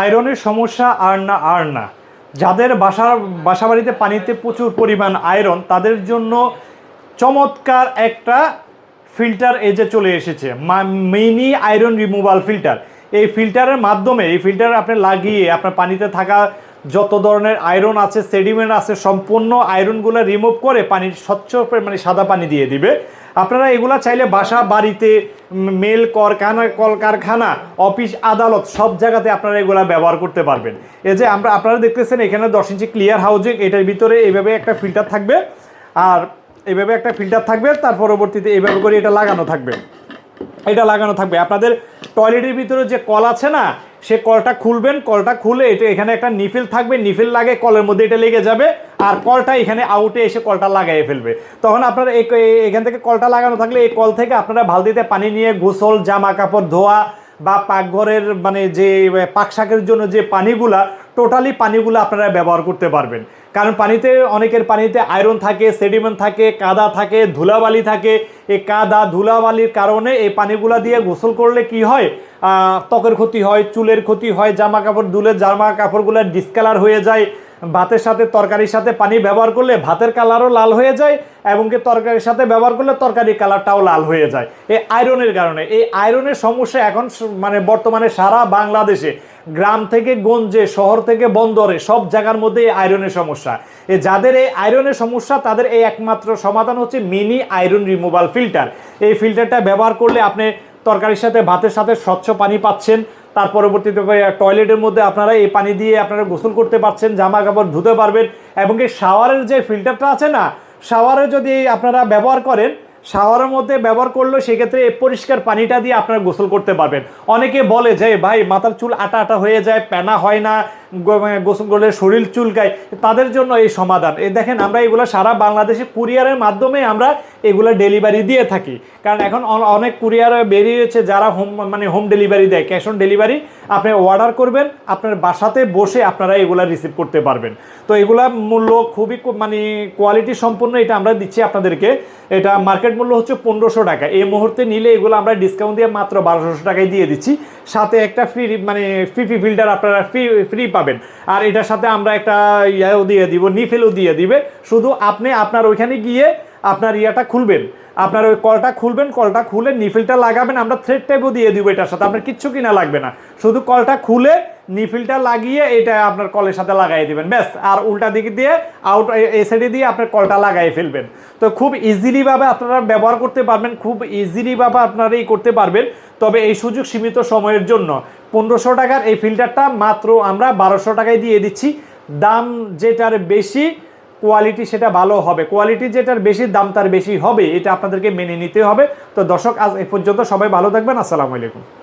আয়রনের সমস্যা আর না আর না। যাদের বাসা, বাসাবাড়িতে পানিতে প্রচুর পরিমাণ আয়রন, তাদের জন্য চমৎকার একটা ফিল্টার এজে চলে এসেছে মিনি আয়রন রিমুভাল ফিল্টার। এই ফিল্টারের মাধ্যমে, এই ফিল্টার আপনি লাগিয়ে, আপনার পানিতে থাকা যত ধরনের আয়রন আছে সেডিমেন্ট আছে, সম্পূর্ণ আয়রনগুলো রিমুভ করে পানির স্বচ্ছ মানে সাদা পানি দিয়ে দিবে। আপনারা এগুলা চাইলে বাসা, বাড়িতে মেল কারখানা কলকারখানা অফিস আদালত, সব জায়গাতে আপনারা এগুলা ব্যবহার করতে পারবেন। এই যে আমরা, আপনারা দেখতেছেন এখানে দশ ইঞ্চি ক্লিয়ার হাউজিং এটার ভিতরে এইভাবে একটা ফিল্টার থাকবে। আর এভাবে একটা ফিল্টার থাকবে, তার পরবর্তীতে এইভাবে করে এটা লাগানো থাকবে। এটা লাগানো থাকবে। আপনাদের টয়লেটের ভিতরে যে কল আছে না সে কলটা খুলবেন, কলটা খুলে এটা এখানে একটা নিফিল থাকবে, নিফিল লাগে কলের মধ্যে এটা লেগে যাবে আর কলটা এখানে আউটে এসে কলটা লাগাইয়ে ফেলবে। তখন আপনারা এখান থেকে কলটা লাগানো থাকলে এই কল থেকে আপনারা বালতিতে পানি নিয়ে গোসল জামা কাপড় ধোয়া বা পাকঘরের মানে যে পাকশাকের জন্য যে পানিগুলা টোটালি পানিগুলো আপনারা ব্যবহার করতে পারবেন। কারণ পানিতে অনেকের পানিতে আয়রন থাকে সেডিমেন্ট থাকে কাদা থাকে, ধুলাবালি থাকে। এই কাদা, ধুলাবালির কারণে এই পানিগুলা দিয়ে গোসল করলে কি হয়? ত্বকের ক্ষতি হয়, চুলের ক্ষতি হয় জামা কাপড় ধুলে জামা কাপড়গুলো ডিসকালার হয়ে যায়। ভাতের সাথে তরকারির সাথে পানি ব্যবহার করলে ভাতের কালারও লাল হয়ে যায় এবং কি তরকারির সাথে ব্যবহার করলে তরকারির কালারটাও লাল হয়ে যায়। এই আয়রনের কারণে। এই আয়রনের সমস্যা এখন মানে বর্তমানে সারা বাংলাদেশে। গ্রাম থেকে গঞ্জে, শহর থেকে বন্দরে, সব জায়গার মধ্যে এই আয়রনের সমস্যা। এ যাদের এই আয়রনের সমস্যা, তাদের এই একমাত্র সমাধান হচ্ছে মিনি আয়রন রিমুভাল ফিল্টার। এই ফিল্টারটা ব্যবহার করলে আপনি তরকারির সাথে ভাতের সাথে স্বচ্ছ পানি পাচ্ছেন। তার পরবর্তীতে টয়লেটের মধ্যে আপনারা এই পানি দিয়ে আপনারা গোসল করতে পারছেন, জামা কাপড় ধুতে পারবেন এবং এই শাওয়ারের যে ফিল্টারটা আছে না শাওয়ারে যদি আপনারা ব্যবহার করেন শাওয়ারের মধ্যে ব্যবহার করলে সেক্ষেত্রে পরিষ্কার পানিটা দিয়ে আপনারা গোসল করতে পারবেন। অনেকে বলে যে, ভাই, মাথার চুল আটা আটা হয়ে যায় প্যানা হয় না গোসল করলে শরীর চুলকায়, তাদের জন্য এই সমাধান। এই দেখেন, আমরা এগুলো সারা বাংলাদেশে কুরিয়ারের মাধ্যমে আমরা এগুলো ডেলিভারি দিয়ে থাকি। কারণ এখন অনেক কুরিয়ার বেরিয়েছে যারা হোম মানে হোম ডেলিভারি দেয়। ক্যাশ অন ডেলিভারি আপনি অর্ডার করবেন, আপনার বাসাতে বসে আপনারা এগুলো রিসিভ করতে পারবেন। তো এগুলা মূল্য খুবই মানে কোয়ালিটি সম্পূর্ণ এটা আমরা দিচ্ছি আপনাদেরকে। এটা মার্কেট মূল্য হচ্ছে পনেরোশো টাকা। এই মুহূর্তে নিলে এগুলো আমরা ডিসকাউন্ট দিয়ে মাত্র বারোশো টাকায় দিয়ে দিচ্ছি। সাথে একটা ফ্রি মানে ফিফি ফিল্টার আপনারা ফ্রি ফ্রি পাবেন আর এটার সাথে আমরা একটা ইয়াও দিয়ে দিব, নিফেলও দিয়ে দিবে। শুধু আপনি আপনার ওইখানে গিয়ে আপনার ইয়াটা খুলবেন। আপনার ওই কলটা খুলবেন, কলটা খুলে নিফিলটা লাগাবেন। আমরা থ্রেড টাইপও দিয়ে দিব এটার সাথে, আপনার কিচ্ছু কিনা লাগবে না। শুধু কলটা খুলে নিফিলটা লাগিয়ে এটা আপনার কলের সাথে লাগাই দিবেন, ব্যাস। আর উল্টা দিক দিয়ে আউট এই সাইডে দিয়ে আপনার কলটা লাগাই ফেলবেন। তো খুব ইজিলিভাবে আপনারা ব্যবহার করতে পারবেন, খুব ইজিলিভাবে আপনারা এই করতে পারবেন। তবে এই সুযোগ সীমিত সময়ের জন্য। পনেরোশো টাকার এই ফিল্টারটা, মাত্র আমরা বারোশো টাকায় দিয়ে দিচ্ছি। দাম যেটার বেশি, কোয়ালিটি সেটা ভালো হবে। কোয়ালিটি যেটার বেশি, দাম তার বেশি হবে, এটা আপনাদেরকে মেনে নিতে হবে। তো দর্শক, আজ এ পর্যন্ত সবাই ভালো থাকবেন। আসসালামু আলাইকুম।